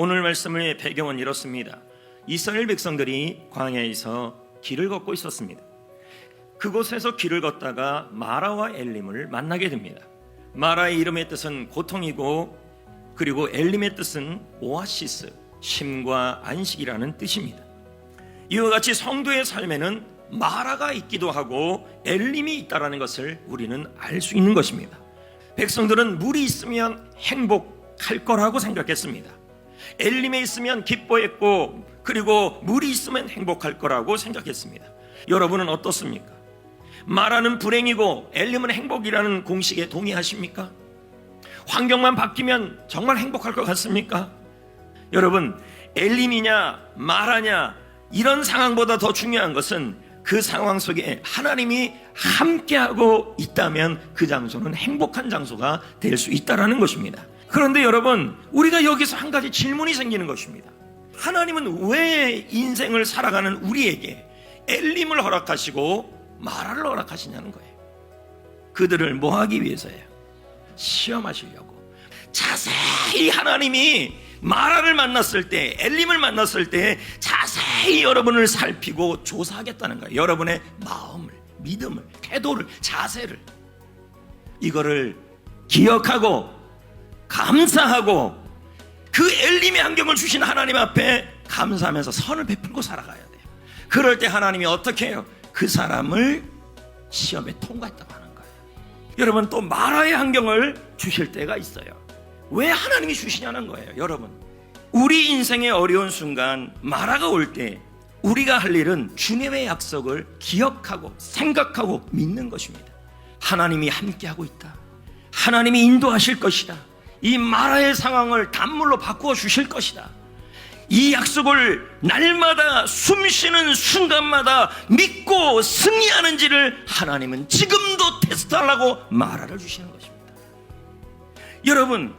오늘 말씀의 배경은 이렇습니다. 이스라엘 백성들이 광야에서 길을 걷고 있었습니다. 그곳에서 길을 걷다가 마라와 엘림을 만나게 됩니다. 마라의 이름의 뜻은 고통이고 그리고 엘림의 뜻은 오아시스, 쉼과 안식이라는 뜻입니다. 이와 같이 성도의 삶에는 마라가 있기도 하고 엘림이 있다라는 것을 우리는 알 수 있는 것입니다. 백성들은 물이 있으면 행복할 거라고 생각했습니다. 엘림에 있으면 기뻐했고 그리고 물이 있으면 행복할 거라고 생각했습니다. 여러분은 어떻습니까? 마라는 불행이고 엘림은 행복이라는 공식에 동의하십니까? 환경만 바뀌면 정말 행복할 것 같습니까? 여러분, 엘림이냐 마라냐 이런 상황보다 더 중요한 것은 그 상황 속에 하나님이 함께하고 있다면 그 장소는 행복한 장소가 될 수 있다라는 것입니다. 그런데 여러분, 우리가 여기서 한 가지 질문이 생기는 것입니다. 하나님은 왜 인생을 살아가는 우리에게 엘림을 허락하시고 마라를 허락하시냐는 거예요. 그들을 뭐 하기 위해서예요? 시험하시려고. 자세히 하나님이 마라를 만났을 때, 엘림을 만났을 때 자세히 여러분을 살피고 조사하겠다는 거예요. 여러분의 마음을, 믿음을, 태도를, 자세를. 이거를 기억하고 감사하고 그 엘림의 안경을 주신 하나님 앞에 감사하면서 선을 베풀고 살아가야 돼요. 그럴 때 하나님이 어떻게 해요? 그 사람을 시험에 통과했다고 하는 거예요. 여러분 또 마라의 안경을 주실 때가 있어요. 왜 하나님이 주시냐는 거예요. 여러분 우리 인생의 어려운 순간 마라가 올 때 우리가 할 일은 주님의 약속을 기억하고 생각하고 믿는 것입니다. 하나님이 함께하고 있다. 하나님이 인도하실 것이다. 이 마라의 상황을 단물로 바꾸어 주실 것이다. 이 약속을 날마다 숨 쉬는 순간마다 믿고 승리하는지를 하나님은 지금도 테스트하려고 마라를 주시는 것입니다. 여러분,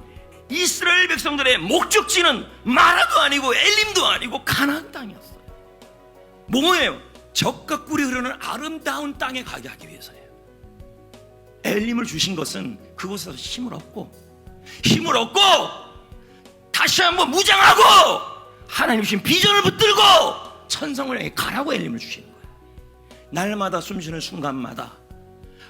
이스라엘 백성들의 목적지는 마라도 아니고 엘림도 아니고 가나안 땅이었어요. 뭐예요? 적과 꿀이 흐르는 아름다운 땅에 가게 하기 위해서예요. 엘림을 주신 것은 그곳에서 힘을 얻고 힘을 얻고 다시 한번 무장하고 하나님 주신 비전을 붙들고 천성을 향해 가라고 엘림을 주시는 거예요. 날마다 숨쉬는 순간마다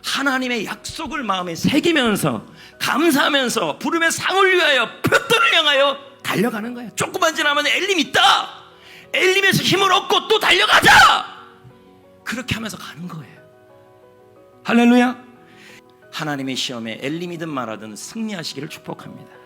하나님의 약속을 마음에 새기면서 감사하면서 부름의 상을 위하여 표들을 향하여 달려가는 거예요. 조금만 지나면 엘림 있다. 엘림에서 힘을 얻고 또 달려가자. 그렇게 하면서 가는 거예요. 할렐루야. 하나님의 시험에 엘림이든 말하든 승리하시기를 축복합니다.